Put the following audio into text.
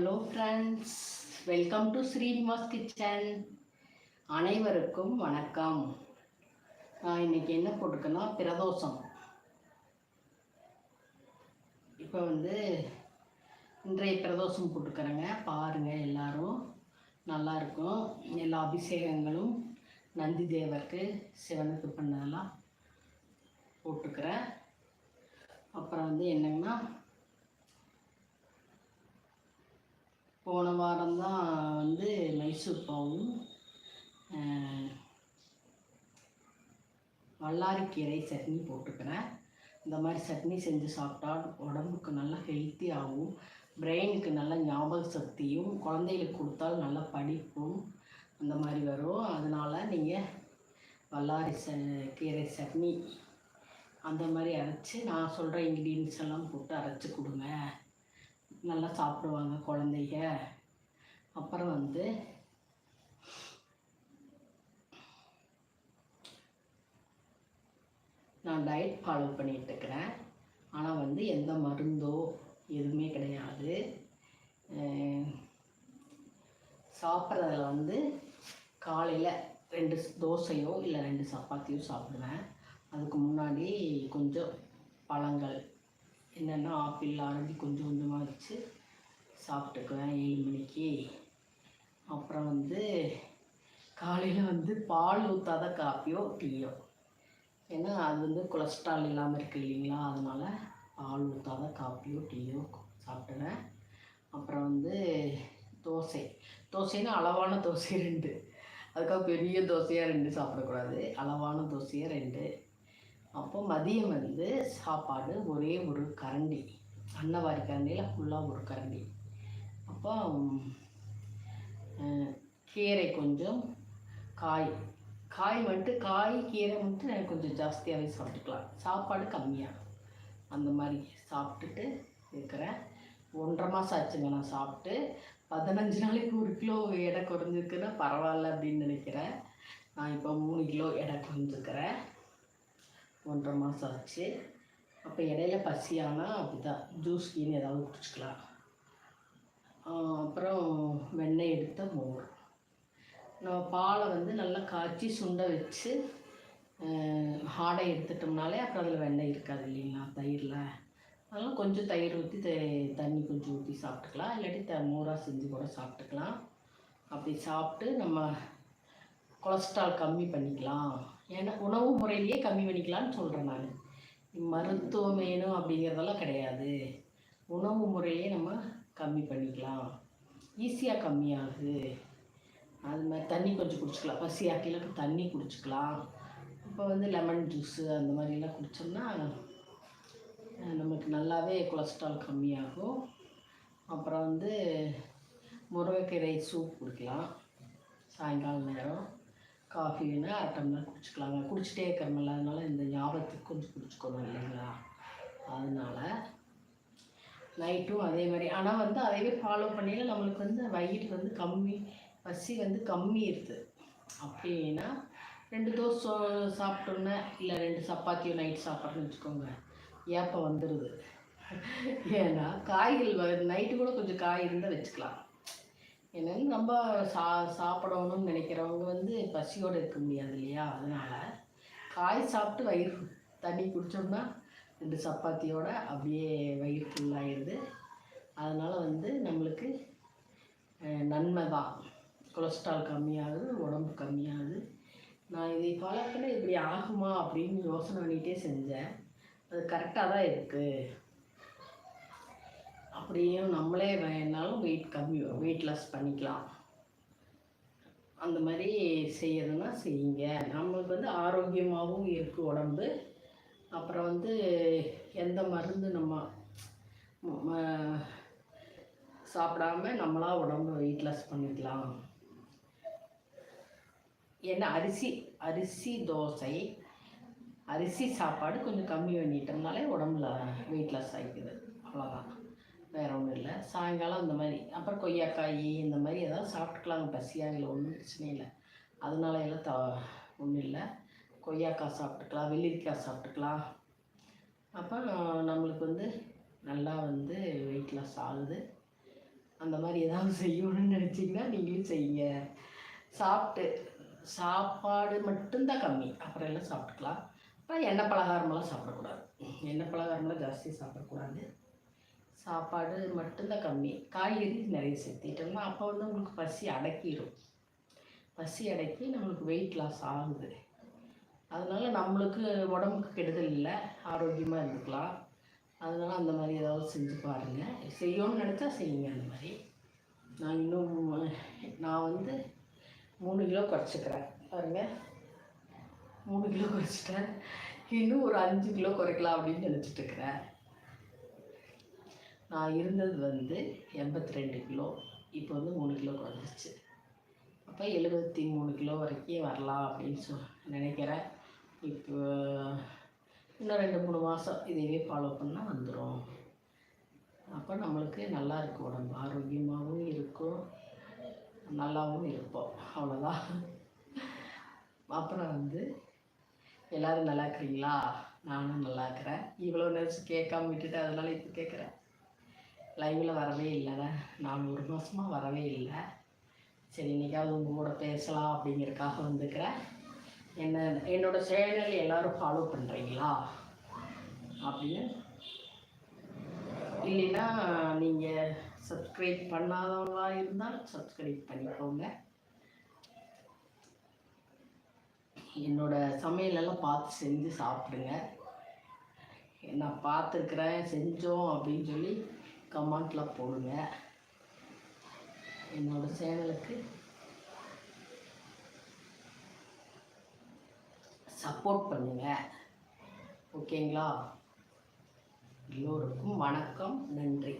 Hello friends welcome to Srinivas kitchen அனைவருக்கும் வணக்கம். நான் இன்னைக்கு என்ன போட்டிருக்கேன்னா பிரதோஷம். இப்போ வந்து இன்றைய பிரதோஷம் போட்டுக்கிறேங்க பாருங்கள் எல்லாரும். நல்லாயிருக்கும் எல்லா அபிஷேகங்களும் நந்தி தேவருக்கு சிவனுக்கு பண்ணதெல்லாம் போட்டுக்கிறேன் அப்புறம் வந்து என்னங்கன்னா போன வாரம் தான் வந்து மைசூர் பாவும் வல்லாரிக்கீரை சட்னி போட்டுக்கிறேன். இந்த மாதிரி சட்னி செஞ்சு சாப்பிட்டா உடம்புக்கு நல்லா ஹெல்த்தியாகவும் பிரெயினுக்கு நல்ல ஞாபக சக்தியும் குழந்தைகளுக்கு கொடுத்தால் நல்லா படிப்பும் அந்த மாதிரி வரும். அதனால் நீங்கள் வல்லாரி ச கீரை சட்னி அந்த மாதிரி அரைச்சி நான் சொல்கிற இன்க்ரீடியன்ஸ் எல்லாம் போட்டு அரைச்சி கொடுங்க. நல்லா சாப்பிடுவாங்க குழந்தைங்க அப்புறம் வந்து நான் டயட் ஃபாலோ பண்ணிகிட்ருக்கிறேன் ஆனால் வந்து எந்த மருந்தோ எதுவுமே கிடையாது. சாப்பிட்றதுல வந்து காலையில் ரெண்டு தோசையோ இல்லை ரெண்டு சப்பாத்தியோ சாப்பிடுவேன். அதுக்கு முன்னாடி கொஞ்சம் பழங்கள் என்னென்னா ஆப்பிள் ஆரஞ்சு கொஞ்சம் கொஞ்சமாக வச்சு சாப்பிட்டுக்குவேன் ஏழு மணிக்கு. அப்புறம் வந்து காலையில் வந்து பால் ஊற்றாத காப்பியோ டீயோ. ஏன்னா அது வந்து கொலஸ்ட்ரால் இல்லாமல் இருக்குது இல்லைங்களா? அதனால் பால் ஊற்றாத காப்பியோ டீயோ சாப்பிட்டுவேன் அப்புறம் வந்து தோசை. தோசைன்னா அளவான தோசை ரெண்டு. அதுக்காக பெரிய தோசையாக ரெண்டு சாப்பிடக்கூடாது. அளவான தோசையாக ரெண்டு. அப்போ மதியம் வந்து சாப்பாடு ஒரே ஒரு கரண்டி. அன்னவாரி கரண்டியில் ஃபுல்லாக ஒரு கரண்டி. அப்போ கீரை கொஞ்சம் காய். காய் வந்துட்டு காய் கீரை வந்துட்டு நான் கொஞ்சம் ஜாஸ்தியாகவே சாப்பிட்டுக்கலாம். சாப்பாடு கம்மியாக அந்த மாதிரி சாப்பிட்டுட்டு இருக்கிறேன். ஒன்றரை மாதம் ஆச்சுங்க நான் சாப்பிட்டு. பதினஞ்சு நாளைக்கு ஒரு கிலோ எடை குறைஞ்சிருக்குன்னா பரவாயில்ல அப்படின்னு நினைக்கிறேன். நான் இப்போ மூணு கிலோ எடை குறைஞ்சிருக்கிறேன். ஒன்றரை மாதம் ஆச்சு. அப்போ இடையில பசியானா அப்படிதான். ஜூஸ் கீனு ஏதாவது குடிச்சிக்கலாம். அப்புறம் வெண்ணெய் எடுத்த மோர். நம்ம பாலை வந்து நல்லா காய்ச்சி சுண்ட வச்சு ஹாடை எடுத்துட்டோம்னாலே அப்புறம் அதில் வெண்ணெய் இருக்காது இல்லைங்களா? தயிரில். அதனால் கொஞ்சம் தயிர் ஊற்றி த தண்ணி கொஞ்சம் ஊற்றி சாப்பிட்டுக்கலாம். இல்லாட்டி த மோராக செஞ்சு கூட சாப்பிட்டுக்கலாம். அப்படி சாப்பிட்டு நம்ம கொலஸ்ட்ரால் கம்மி பண்ணிக்கலாம். ஏன்னா உணவு முறையிலேயே கம்மி பண்ணிக்கலாம்னு சொல்கிறேன் நான். மருத்துவம் வேணும் அப்படிங்கிறதெல்லாம் கிடையாது. உணவு முறையிலே நம்ம கம்மி பண்ணிக்கலாம். ஈஸியாக கம்மியாகுது அது மாதிரி தண்ணி கொஞ்சம் குடிச்சிக்கலாம். பசி ஆக்கிலாம் தண்ணி குடிச்சிக்கலாம். இப்போ வந்து லெமன் ஜூஸு அந்த மாதிரிலாம் குடித்தோம்னா நமக்கு நல்லாவே கொலஸ்ட்ரால் கம்மியாகும். அப்புறம் வந்து முருங்கைக்கீரை சூப் குடிக்கலாம். சாயங்காலம் நேரம். காஃபி வேணால் அரை டம்ளர் குடிச்சிக்கலாங்க. குடிச்சிட்டே இருக்கிறமில்ல அதனால் இந்த ஞாபகத்துக்கு கொஞ்சம் குடிச்சுக்கணும் இல்லைங்களா? அதனால் நைட்டும் அதே மாதிரி. ஆனால் வந்து அதையே ஃபாலோ பண்ணியில் நம்மளுக்கு வந்து வயிறு வந்து கம்மி பசி வந்து கம்மி இருக்குது அப்படின்னா ரெண்டு தோசை சாப்பிட்டோன்னே இல்லை ரெண்டு சப்பாத்தியோ நைட் சாப்பிட்றேன்னு வச்சுக்கோங்க ஏப்பம் வந்துடுது ஏன்னா காய்கள் நைட்டு கூட கொஞ்சம் காய் இருந்தால் வச்சுக்கலாம். என்னன்னு நம்ம சா சாப்பிடணும்னு நினைக்கிறவங்க வந்து பசியோடு இருக்க முடியாது இல்லையா? அதனால் காய் சாப்பிட்டு வயிறு தண்ணி குடித்தோம்னா ரெண்டு சப்பாத்தியோட அப்படியே வயிறு ஃபுல்லாகிடுது அதனால் வந்து நம்மளுக்கு நன்மை தான். கொலஸ்ட்ரால் கம்மியாகுது உடம்பு கம்மியாகுது. நான் இதை காலத்தில் இப்படி ஆகுமா அப்படின்னு யோசனை பண்ணிகிட்டே செஞ்சேன். அது கரெக்டாக தான் இருக்குது அப்படியும் நம்மளே வேணாலும் வெயிட் கம்மி வெயிட் லாஸ் பண்ணிக்கலாம். அந்த மாதிரி செய்யறதுன்னா செய்யுங்க. நம்மளுக்கு வந்து ஆரோக்கியமாகவும் இருக்குது உடம்பு. அப்புறம் வந்து எந்த மருந்து நம்ம சாப்பிடாம நம்மளா உடம்பு வெயிட் லாஸ் பண்ணிக்கலாம். ஏன்னா அரிசி அரிசி தோசை அரிசி சாப்பாடு கொஞ்சம் கம்மி பண்ணிட்டோம்னாலே உடம்புல வெயிட் லாஸ் ஆகிக்குது அவ்வளோதான் வேறு ஒன்றும் இல்லை. சாயங்காலம் இந்த மாதிரி அப்புறம் கொய்யாக்காய் இந்த மாதிரி ஏதாவது சாப்பிட்டுக்கலாங்க. பசியாக இல்லை ஒன்றும் பிரச்சனை இல்லை. அதனால எல்லாம் த ஒன்றும் இல்லை. கொய்யாக்காய் சாப்பிட்டுக்கலாம் வெள்ளரிக்காய் சாப்பிட்டுக்கலாம். அப்போ நம்மளுக்கு வந்து நல்லா வந்து வெயிட் லாஸ் ஆகுது. அந்த மாதிரி ஏதாவது செய்யணும்னு நினச்சிங்கன்னா நீங்களும் செய்யுங்க. சாப்பிட்டு சாப்பாடு மட்டும்தான் கம்மி. அப்புறம் எல்லாம் சாப்பிட்டுக்கலாம். அப்புறம் எண்ணெய் பலகாரமெல்லாம் சாப்பிடக்கூடாது. எண்ணெய் பலகாரமெல்லாம் ஜாஸ்தி சாப்பிடக்கூடாது. சாப்பாடு மட்டும்தான் கம்மி. காய்கறி நிறைய சேர்த்திட்டோம்னா அப்போ வந்து உங்களுக்கு பசி அடக்கிடும். பசி அடக்கி நம்மளுக்கு வெயிட் லாஸ் ஆகுது. அதனால் நம்மளுக்கு உடம்புக்கு கெடுதல் இல்லை. ஆரோக்கியமாக இருந்துக்கலாம். அதனால் அந்த மாதிரி ஏதாவது செஞ்சு பாருங்கள் செய்யணும்னு நினச்சா செய்யுங்க அந்த மாதிரி. நான் இன்னும் நான் வந்து மூணு கிலோ குறைச்சிக்கிறேன். பாருங்கள் மூணு கிலோ குறைச்சிட்டேன். இன்னும் ஒரு அஞ்சு கிலோ குறைக்கலாம் அப்படின்னு நினச்சிட்டு இருக்கிறேன். நான் இருந்தது வந்து எண்பத்தி ரெண்டு கிலோ இப்போ வந்து மூணு கிலோ குறைஞ்சிச்சு அப்போ எழுபத்தி மூணு கிலோ வரைக்கும் வரலாம் அப்படின்னு சொல் நினைக்கிறேன். இப்போ இன்னும் ரெண்டு மூணு மாதம் இதையே ஃபாலோ பண்ணால் வந்துடும் அப்போ நம்மளுக்கு நல்லா இருக்கும். உடம்பு ஆரோக்கியமாகவும் இருக்கும். நல்லாவும் இருப்போம். அவ்வளோதான் அப்புறம் வந்து எல்லோரும் நல்லா இருக்கிறீங்களா? நானும் நல்லா இருக்கிறேன். இவ்வளோ நேரம் கேட்காம விட்டுட்டு அதனால இப்போ கேட்குறேன். லைவில் வரவே இல்லை. நான் ஒரு மாதமாக வரவே இல்லை. சரி இன்றைக்காவது உங்கள் கூட பேசலாம் அப்படிங்கிறதுக்காக வந்துக்கிறேன் என்ன என்னோடய சேனல் எல்லோரும் ஃபாலோ பண்ணுறீங்களா அப்படின்னு. இல்லைன்னா நீங்கள் சப்ஸ்கிரைப் பண்ணாதவங்களா இருந்தால் சப்ஸ்கிரைப் பண்ணிக்கோங்க. என்னோட சமையலெல்லாம் பார்த்து செஞ்சு சாப்பிடுங்க. நான் பார்த்துருக்குறேன் செஞ்சோம் அப்படின்னு சொல்லி கமெண்ட்டில் போடுங்க. என்னோடய சேனலுக்கு சப்போர்ட் பண்ணுங்கள் ஓகேங்களா எல்லோருக்கும் வணக்கம். நன்றி.